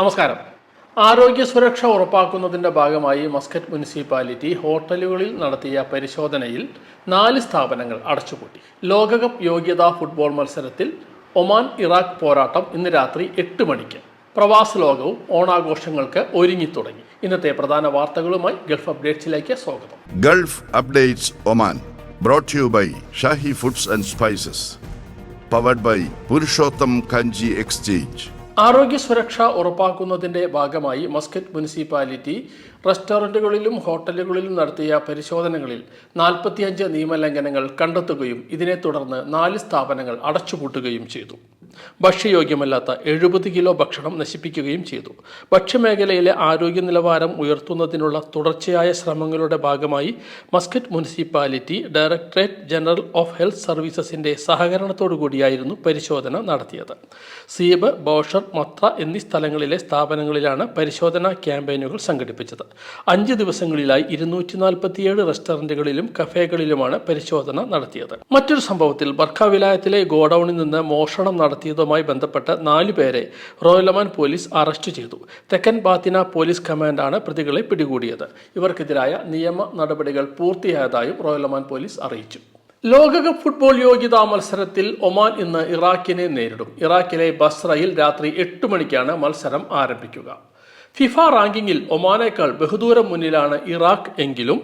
നമസ്കാരം. ആരോഗ്യ സുരക്ഷ ഉറപ്പാക്കുന്നതിന്റെ ഭാഗമായി മസ്കറ്റ് മുനിസിപ്പാലിറ്റി ഹോട്ടലുകളിൽ നടത്തിയ പരിശോധനയിൽ നാല് സ്ഥാപനങ്ങൾ അടച്ചുപൂട്ടി. ലോകകപ്പ് യോഗ്യതാ ഫുട്ബോൾ മത്സരത്തിൽ ഒമാൻ ഇറാഖ് പോരാട്ടം ഇന്ന് രാത്രി എട്ട് മണിക്ക്. പ്രവാസ ലോകവും ഓണാഘോഷങ്ങൾക്ക് ഒരുങ്ങി തുടങ്ങി. ഇന്നത്തെ പ്രധാന വാർത്തകളുമായി ഗൾഫ് അപ്ഡേറ്റ്സിലേക്ക് സ്വാഗതം. Gulf updates Oman Brought to by by foods and spices powered by Purushottam Kanji exchange. ആരോഗ്യ സുരക്ഷ ഉറപ്പാക്കുന്നതിന്റെ ഭാഗമായി മസ്കറ്റ് മുനിസിപ്പാലിറ്റി റെസ്റ്റോറന്റുകളിലും ഹോട്ടലുകളിലും നടത്തിയ പരിശോധനകളിൽ നാൽപ്പത്തിയഞ്ച് നിയമലംഘനങ്ങൾ കണ്ടെത്തുകയും ഇതിനെ തുടർന്ന് നാല് സ്ഥാപനങ്ങൾ അടച്ചുപൂട്ടുകയും ചെയ്തു. ഭക്ഷ്യയോഗ്യമല്ലാത്ത എഴുപത് കിലോ ഭക്ഷണം നശിപ്പിക്കുകയും ചെയ്തു. ഭക്ഷ്യമേഖലയിലെ ആരോഗ്യ നിലവാരം ഉയർത്തുന്നതിനുള്ള തുടർച്ചയായ ശ്രമങ്ങളുടെ ഭാഗമായി Muscat municipality directorate general of health സർവീസസിന്റെ സഹകരണത്തോടു കൂടിയായിരുന്നു പരിശോധന നടത്തിയത്. സീബ് ബോഷർ മത്ര എന്നീ സ്ഥലങ്ങളിലെ സ്ഥാപനങ്ങളിലാണ് പരിശോധനാ ക്യാമ്പയിനുകൾ സംഘടിപ്പിച്ചത്. അഞ്ച് ദിവസങ്ങളിലായി ഇരുന്നൂറ്റി നാൽപ്പത്തിയേഴ് റെസ്റ്റോറന്റുകളിലും കഫേകളിലുമാണ് പരിശോധന നടത്തിയത്. മറ്റൊരു സംഭവത്തിൽ ബർഖ വിലായത്തിലെ ഗോഡൌണിൽ നിന്ന് മോഷണം നടത്തിയതുമായി ബന്ധപ്പെട്ട് നാലു പേരെ റോയലമാൻ പോലീസ് അറസ്റ്റ് ചെയ്തു. തെക്കൻ ബാത്തിന പോലീസ് കമാൻഡാണ് പ്രതികളെ പിടികൂടിയത്. ഇവർക്കെതിരായ നിയമ നടപടികൾ പൂർത്തിയായതായും റോയലമാൻ പോലീസ് അറിയിച്ചു. ലോകകപ്പ് ഫുട്ബോൾ യോഗ്യതാ മത്സരത്തിൽ ഒമാൻ ഇന്ന് ഇറാഖിനെ നേരിടും. ഇറാഖിലെ ബസ്രയിൽ രാത്രി എട്ട് മണിക്കാണ് മത്സരം ആരംഭിക്കുക. ഫിഫ റാങ്കിങ്ങിൽ ഒമാനേക്കാൾ ബഹുദൂരം മുന്നിലാണ് ഇറാഖ് എങ്കിലും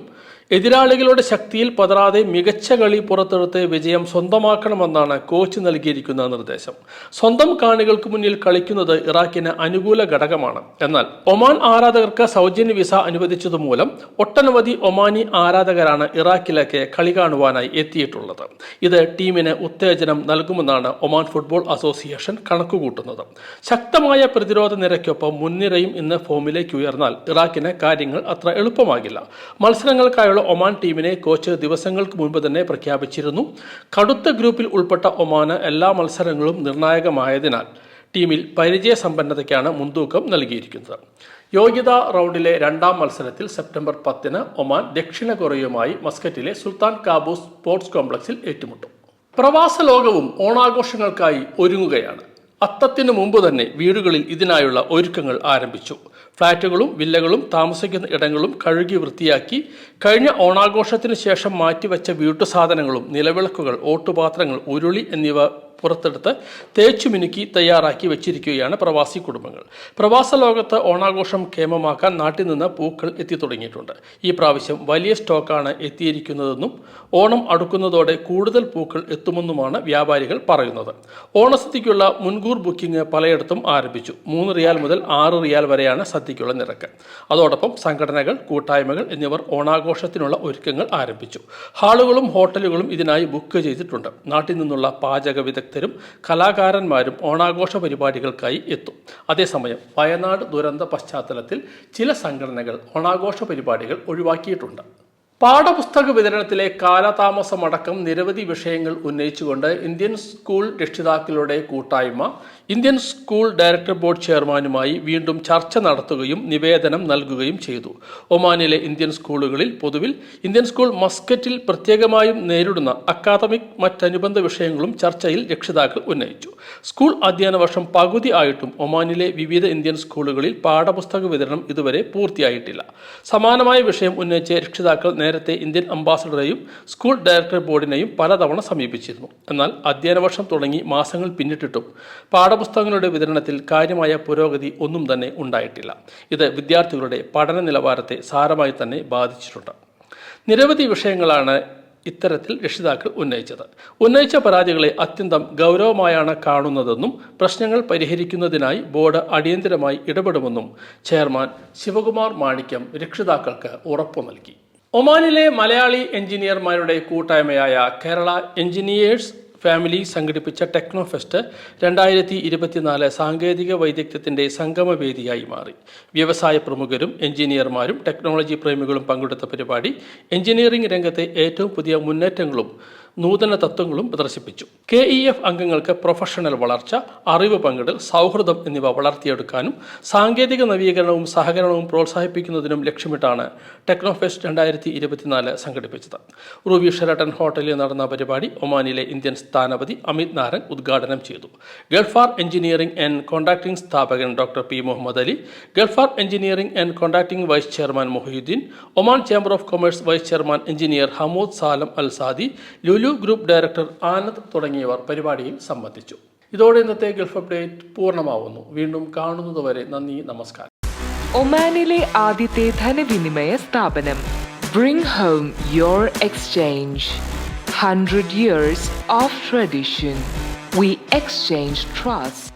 എതിരാളികളുടെ ശക്തിയിൽ പതറാതെ മികച്ച കളി പുറത്തെടുത്ത് വിജയം സ്വന്തമാക്കണമെന്നാണ് കോച്ച് നൽകിയിരിക്കുന്ന നിർദ്ദേശം. സ്വന്തം കാണികൾക്ക് മുന്നിൽ കളിക്കുന്നത് ഇറാഖിന് അനുകൂല ഘടകമാണ്. എന്നാൽ ഒമാൻ ആരാധകർക്ക് സൗജന്യ വിസ അനുവദിച്ചതുമൂലം ഒട്ടനവധി ഒമാനി ആരാധകരാണ് ഇറാഖിലേക്ക് കളി കാണുവാനായി എത്തിയിട്ടുള്ളത്. ഇത് ടീമിന് ഉത്തേജനം നൽകുമെന്നാണ് ഒമാൻ ഫുട്ബോൾ അസോസിയേഷൻ കണക്കുകൂട്ടുന്നത്. ശക്തമായ പ്രതിരോധ നിരക്കൊപ്പം മുൻനിരയും ഇന്ന് ഫോമിലേക്ക് ഉയർന്നാൽ ഇറാഖിന് കാര്യങ്ങൾ അത്ര എളുപ്പമാകില്ല. മത്സരങ്ങൾക്കായുള്ള ഒമാൻ ടീമിനെ കോച്ച് ദിവസങ്ങൾക്ക് മുൻപ് തന്നെ പ്രഖ്യാപിച്ചിരുന്നു. കടുത്ത ഗ്രൂപ്പിൽ ഉൾപ്പെട്ട ഒമാന് എല്ലാ മത്സരങ്ങളും നിർണായകമായതിനാൽ ടീമിൽ പരിചയസമ്പന്നതയ്ക്കാണ് മുൻതൂക്കം നൽകിയിരിക്കുന്നത്. യോഗ്യതാ റൗണ്ടിലെ രണ്ടാം മത്സരത്തിൽ സെപ്റ്റംബർ പത്തിന് ഒമാൻ ദക്ഷിണ കൊറിയയുമായി മസ്കറ്റിലെ സുൽത്താൻ കാബൂസ് സ്പോർട്സ് കോംപ്ലക്സിൽ ഏറ്റുമുട്ടും. പ്രവാസ ലോകവും ഓണാഘോഷങ്ങൾക്കായി ഒരുങ്ങുകയാണ്. അത്തത്തിനു മുമ്പ് തന്നെ വീടുകളിൽ ഇതിനായുള്ള ഒരുക്കങ്ങൾ ആരംഭിച്ചു. ഫ്ളാറ്റുകളും വില്ലകളും താമസിക്കുന്ന ഇടങ്ങളും കഴുകി വൃത്തിയാക്കി കഴിഞ്ഞ ഓണാഘോഷത്തിന് ശേഷം മാറ്റിവെച്ച വീട്ടുസാധനങ്ങളും നിലവിളക്കുകൾ ഓട്ടുപാത്രങ്ങൾ ഉരുളി എന്നിവ പുറത്തെടുത്ത് തേച്ചു മിനുക്കി തയ്യാറാക്കി വെച്ചിരിക്കുകയാണ് പ്രവാസി കുടുംബങ്ങൾ. പ്രവാസ ലോകത്ത് ഓണാഘോഷം കേമമാക്കാൻ നാട്ടിൽ നിന്ന് പൂക്കൾ എത്തി തുടങ്ങിയിട്ടുണ്ട്. ഈ പ്രാവശ്യം വലിയ സ്റ്റോക്കാണ് എത്തിയിരിക്കുന്നതെന്നും ഓണം അടുക്കുന്നതോടെ കൂടുതൽ പൂക്കൾ എത്തുമെന്നുമാണ് വ്യാപാരികൾ പറയുന്നത്. ഓണസദ്യയ്ക്കുള്ള മുൻകൂർ ബുക്കിംഗ് പലയിടത്തും ആരംഭിച്ചു. മൂന്ന് റിയാൽ മുതൽ ആറ് റിയാൽ വരെയാണ് സദ്യയ്ക്കുള്ള നിരക്ക്. അതോടൊപ്പം സംഘടനകൾ കൂട്ടായ്മകൾ എന്നിവർ ഓണാഘോഷത്തിനുള്ള ഒരുക്കങ്ങൾ ആരംഭിച്ചു. ഹാളുകളും ഹോട്ടലുകളും ഇതിനായി ബുക്ക് ചെയ്തിട്ടുണ്ട്. നാട്ടിൽ നിന്നുള്ള പാചക വിദഗ്ധരും കലാകാരന്മാരും ഓണാഘോഷ പരിപാടികൾക്കായി എത്തും. അതേസമയം വയനാട് ദുരന്ത പശ്ചാത്തലത്തിൽ ചില സംഘടനകൾ ഓണാഘോഷ പരിപാടികൾ ഒഴിവാക്കിയിട്ടുണ്ട്. പാഠപുസ്തക വിതരണത്തിലെ കാലതാമസമടക്കം നിരവധി വിഷയങ്ങൾ ഉന്നയിച്ചുകൊണ്ട് ഇന്ത്യൻ സ്കൂൾ രക്ഷിതാക്കളുടെ കൂട്ടായ്മ ഇന്ത്യൻ സ്കൂൾ ഡയറക്ടർ ബോർഡ് ചെയർമാനുമായി വീണ്ടും ചർച്ച നടത്തുകയും നിവേദനം നൽകുകയും ചെയ്തു. ഒമാനിലെ ഇന്ത്യൻ സ്കൂളുകളിൽ പൊതുവിൽ ഇന്ത്യൻ സ്കൂൾ മസ്കറ്റിൽ പ്രത്യേകമായും നേരിടുന്ന അക്കാദമിക് മറ്റനുബന്ധ വിഷയങ്ങളും ചർച്ചയിൽ രക്ഷിതാക്കൾ ഉന്നയിച്ചു. സ്കൂൾ അധ്യയന വർഷം പകുതി ആയിട്ടും ഒമാനിലെ വിവിധ ഇന്ത്യൻ സ്കൂളുകളിൽ പാഠപുസ്തക വിതരണം ഇതുവരെ പൂർത്തിയായിട്ടില്ല. സമാനമായ വിഷയം ഉന്നയിച്ച രക്ഷിതാക്കൾ നേരത്തെ ഇന്ത്യൻ അംബാസഡറെയും സ്കൂൾ ഡയറക്ടർ ബോർഡിനെയും പലതവണ സമീപിച്ചിരുന്നു. എന്നാൽ അധ്യയന വർഷം തുടങ്ങി മാസങ്ങൾ പിന്നിട്ടിട്ടും പാഠപുസ്തകങ്ങളുടെ വിതരണത്തിൽ കാര്യമായ പുരോഗതി ഒന്നും തന്നെ ഉണ്ടായിട്ടില്ല. ഇത് വിദ്യാർത്ഥികളുടെ പഠന നിലവാരത്തെ സാരമായി തന്നെ ബാധിച്ചിട്ടുണ്ട്. നിരവധി വിഷയങ്ങളാണ് ഇത്തരത്തിൽ രക്ഷിതാക്കൾ ഉന്നയിച്ചത്. ഉന്നയിച്ച പരാതികളെ അത്യന്തം ഗൗരവമായാണ് കാണുന്നതെന്നും പ്രശ്നങ്ങൾ പരിഹരിക്കുന്നതിനായി ബോർഡ് അടിയന്തരമായി ഇടപെടുമെന്നും ചെയർമാൻ ശിവകുമാർ മാണിക്യം രക്ഷിതാക്കൾക്ക് ഉറപ്പു നൽകി. ഒമാനിലെ മലയാളി എഞ്ചിനീയർമാരുടെ കൂട്ടായ്മയായ കേരള എഞ്ചിനീയേഴ്സ് ഫാമിലി സംഘടിപ്പിച്ച ടെക്നോ ഫെസ്റ്റ് രണ്ടായിരത്തി ഇരുപത്തിനാല് സാങ്കേതിക വൈദഗ്ധ്യത്തിന്റെ സംഗമവേദിയായി മാറി. വ്യവസായ പ്രമുഖരും എഞ്ചിനീയർമാരും ടെക്നോളജി പ്രേമികളും പങ്കെടുത്ത പരിപാടി എഞ്ചിനീയറിംഗ് രംഗത്തെ ഏറ്റവും പുതിയ മുന്നേറ്റങ്ങളും നൂതന തത്വങ്ങളും പ്രദർശിപ്പിച്ചു. കെ ഇ എഫ് അംഗങ്ങൾക്ക് പ്രൊഫഷണൽ വളർച്ച അറിവ് പങ്കിടൽ സൗഹൃദം എന്നിവ വളർത്തിയെടുക്കാനും സാങ്കേതിക നവീകരണവും സഹകരണവും പ്രോത്സാഹിപ്പിക്കുന്നതിനും ലക്ഷ്യമിട്ടാണ് ടെക്നോഫെസ്റ്റ് രണ്ടായിരത്തി ഇരുപത്തിനാല് സംഘടിപ്പിച്ചത്. റൂബി ഷെറട്ടൺ ഹോട്ടലിൽ നടന്ന പരിപാടി ഒമാനിലെ ഇന്ത്യൻ സ്ഥാനപതി അമിത് നാരംഗ് ഉദ്ഘാടനം ചെയ്തു. ഗൾഫാർ എഞ്ചിനീയറിംഗ് ആൻഡ് കോൺട്രാക്ടിംഗ് സ്ഥാപകൻ doctor P Mohammed Ali Galfar engineering and contracting vice chairman Mohideen Oman chamber of commerce vice chairman engineer Hamood Salem Al Saadi Lulu group director Anand തുടങ്ങിയവർ പരിപാടിയിൽ സംബന്ധിച്ചു. ഇതോടെ ഇന്നത്തെ Gulf update പൂർണമാവുന്നു. വീണ്ടും കാണുന്നതുവരെ നന്ദി നമസ്കാരം. ഒമാനിലെ ആദ്യത്തെ ധനവിനിമയ സ്ഥാപനം bring home your exchange hundred years of tradition we exchange trust